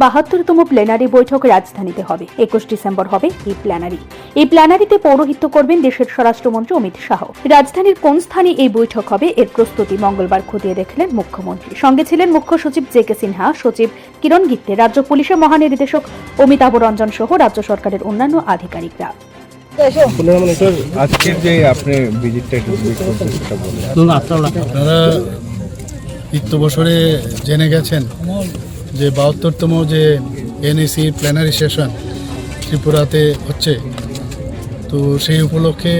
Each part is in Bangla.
বাহাত্তরতম প্ল্যানারি বৈঠক রাজধানীতে হবে। একুশ ডিসেম্বর হবে এই প্ল্যানারি এই প্ল্যানারিতে পৌরোহিত্য করবেন দেশের স্বরাষ্ট্রমন্ত্রী অমিত শাহ। রাজধানীর কোন স্থানে এই বৈঠক হবে এর প্রস্তুতি মঙ্গলবার খতিয়ে দেখলেন মুখ্যমন্ত্রী। সঙ্গে ছিলেন মুখ্য সচিব জে কে সিনহা সচিব কিরণ গিত্তে রাজ্য পুলিশের মহানির্দেশক অমিতাভ রঞ্জন সহ রাজ্য সরকারের অন্যান্য আধিকারিকরা। আজকের যে আপনি ভিজিটটা একটু সেটা বলুন। আপনারা ইত্য বছরে জেনে গেছেন যে বাহাত্তরতম যে এনএসি প্ল্যানারি সেশন ত্রিপুরাতে হচ্ছে, তো সেই উপলক্ষে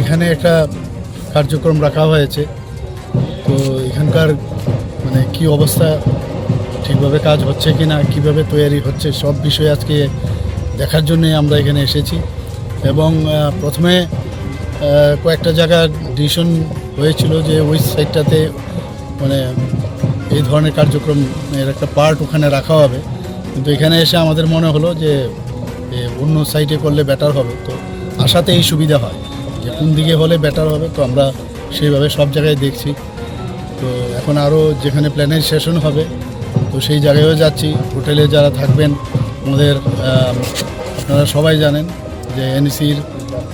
এখানে একটা কার্যক্রম রাখা হয়েছে। তো এখানকার মানে কি অবস্থা, ঠিকভাবে কাজ হচ্ছে কি না কীভাবে তৈরি হচ্ছে, সব বিষয়ে আজকে দেখার জন্যে আমরা এখানে এসেছি। এবং প্রথমে কয়েকটা জায়গা ডিসিশন হয়েছিল যে ওই সাইডটাতে মানে এই ধরনের কার্যক্রম এর একটা পার্ট ওখানে রাখা হবে। কিন্তু এখানে এসে আমাদের মনে হলো যে অন্য সাইডে করলে বেটার হবে। তো আশাতে এই সুবিধা হয়। যে কোন দিকে হলে বেটার হবে তো আমরা সেইভাবে সব জায়গায় দেখছি। তো এখন আরও যেখানে প্ল্যানের সেশন হবে তো সেই জায়গায়ও যাচ্ছি। হোটেলে যারা থাকবেন আমাদের আম, আপনারা সবাই জানেন যে এনসির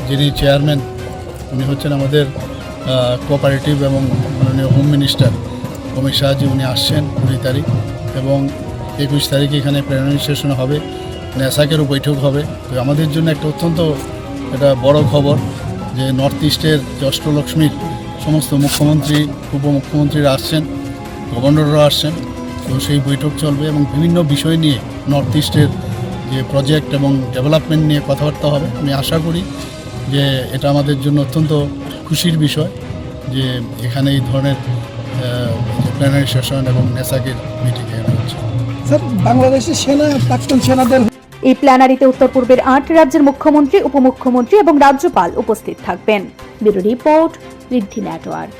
যিনি চেয়ারম্যান উনি হচ্ছেন আমাদের কোঅপারেটিভ এবং মাননীয় হোম মিনিস্টার অমিত শাহজি উনি আসছেন কুড়ি তারিখ এবং একুশ তারিখ এখানে প্ল্যানারি সেশন হবে ন্যাসাকেরও বৈঠক হবে। তো আমাদের জন্য একটা অত্যন্ত একটা বড় খবর যে নর্থ ইস্টের যে অষ্টলক্ষ্মীর সমস্ত মুখ্যমন্ত্রী, উপমুখ্যমন্ত্রীরা আসছেন, গভর্নররা আসছেন। তো সেই বৈঠক চলবে এবং বিভিন্ন বিষয় নিয়ে নর্থ ইস্টের যে প্রজেক্ট এবং ডেভেলপমেন্ট নিয়ে কথাবার্তা হবে। আমি আশা করি যে এটা আমাদের জন্য অত্যন্ত খুশির বিষয় যে এখানে এই ধরনের প্ল্যানারি সেশন এবং নেসাকের মিটিং এর হচ্ছে স্যার বাংলাদেশের সেনা প্রাক্তন সেনাদের এই প্ল্যানারিতে উত্তর পূর্বের আট রাজ্যের মুখ্যমন্ত্রী উপমুখ্যমন্ত্রী এবং রাজ্যপাল উপস্থিত থাকবেন। Bureau report Riddhi network.